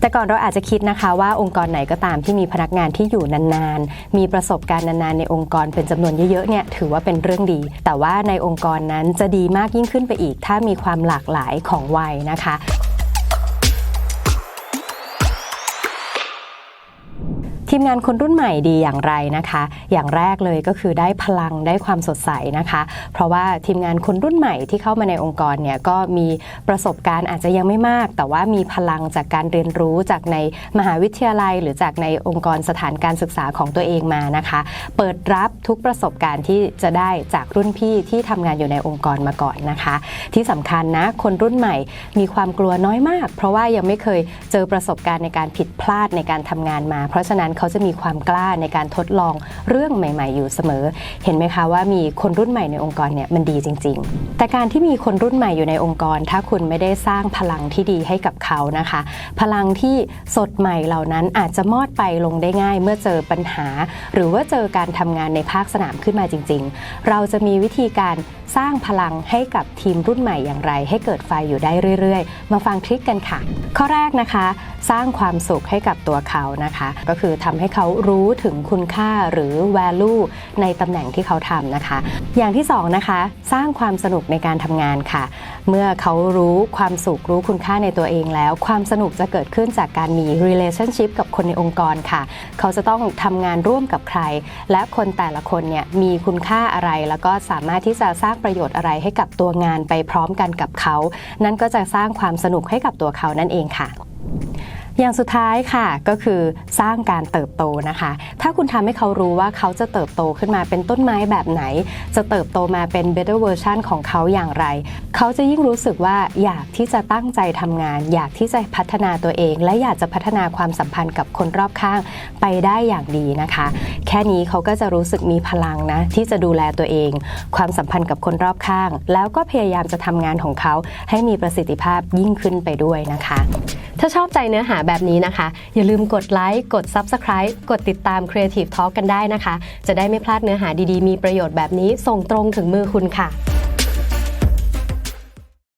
แต่ก่อนเราอาจจะคิดนะคะว่าองค์กรไหนก็ตามที่มีพนักงานที่อยู่นานๆ มีประสบการณ์นานๆ ในองค์กรเป็นจำนวนเยอะๆเนี่ยถือว่าเป็นเรื่องดี แต่ว่าในองค์กรนั้นจะดีมากยิ่งขึ้นไปอีก ถ้ามีความหลากหลายของวัยนะคะ ทีมงานคนรุ่นใหม่ดีอย่างไรนะคะ อย่างแรกเลยก็คือได้พลังได้ความสดใสนะคะ เพราะว่าทีมงานคนรุ่นใหม่ที่เข้ามาในองค์กรเนี่ยก็มีประสบการณ์อาจจะยังไม่มาก แต่ว่ามีพลังจากการเรียนรู้จากในมหาวิทยาลัย หรือจากในองค์กรสถานการศึกษาของตัวเองมานะคะ เปิดรับทุกประสบการณ์ที่จะได้จากรุ่นพี่ที่ทำงานอยู่ในองค์กรมาก่อนนะคะ ที่สำคัญนะคนรุ่นใหม่มีความกลัวน้อยมาก เพราะว่ายังไม่เคยเจอประสบการณ์ในการผิดพลาดในการทำงานมา เพราะฉะนั้นเขาจะมีความกล้าในการทดลองเรื่องใหม่ ๆ อยู่เสมอ เห็นไหมคะว่ามีคนรุ่นใหม่ในองค์กรเนี่ยมันดีจริง ๆ แต่การที่มีคนรุ่นใหม่อยู่ในองค์กร ถ้าคุณไม่ได้สร้างพลังที่ดีให้กับเขานะคะ พลังที่สดใหม่เหล่านั้นอาจจะมอดไปลงได้ง่าย เมื่อเจอปัญหา หรือว่าเจอการทำงานในภาคสนามขึ้นมาจริง ๆ เราจะมีวิธีการสร้างพลังให้กับทีมรุ่นใหม่อย่างไร ให้เกิดไฟอยู่ได้เรื่อยๆ มาฟังทริคกันค่ะ ข้อแรกนะคะ สร้างความสุขให้กับตัวเขานะคะ ก็คือทำให้เขารู้ถึงคุณค่าหรือ value ในตำแหน่งที่เขาทำนะคะ อย่างที่สองนะคะสร้างความสนุกในการทำงานค่ะ เมื่อเขารู้ความสุขรู้คุณค่าในตัวเองแล้ว ความสนุกจะเกิดขึ้นจากการมี relationship กับคนในองค์กรค่ะ เขาจะต้องทำงานร่วมกับใคร และคนแต่ละคนเนี่ยมีคุณค่าอะไร แล้วก็สามารถที่จะสร้างประโยชน์อะไรให้กับตัวงานไปพร้อมกันกับเขา นั่นก็จะสร้างความสนุกให้กับตัวเขานั่นเองค่ะ อย่างสุดท้ายค่ะก็คือสร้างการเติบโตนะคะ ถ้าคุณทำให้เขารู้ว่าเขาจะเติบโตขึ้นมาเป็นต้นไม้แบบไหน จะเติบโตมาเป็น better version ของเขาอย่างไร เขาจะยิ่งรู้สึกว่าอยากที่จะตั้งใจทำงาน อยากที่จะพัฒนาตัวเอง และอยากจะพัฒนาความสัมพันธ์กับคนรอบข้างไปได้อย่างดีนะคะ แค่นี้เขาก็จะรู้สึกมีพลังนะที่จะดูแลตัวเอง ความสัมพันธ์กับคนรอบข้าง แล้วก็พยายามจะทำงานของเขาให้มีประสิทธิภาพยิ่งขึ้นไปด้วยนะคะ ถ้าชอบใจเนื้อหาแบบนี้นะคะ อย่าลืมกดไลค์ กด Subscribe กดติดตาม Creative Talk กันได้นะคะ จะได้ไม่พลาดเนื้อหาดีๆ มีประโยชน์แบบนี้ส่งตรงถึงมือคุณค่ะ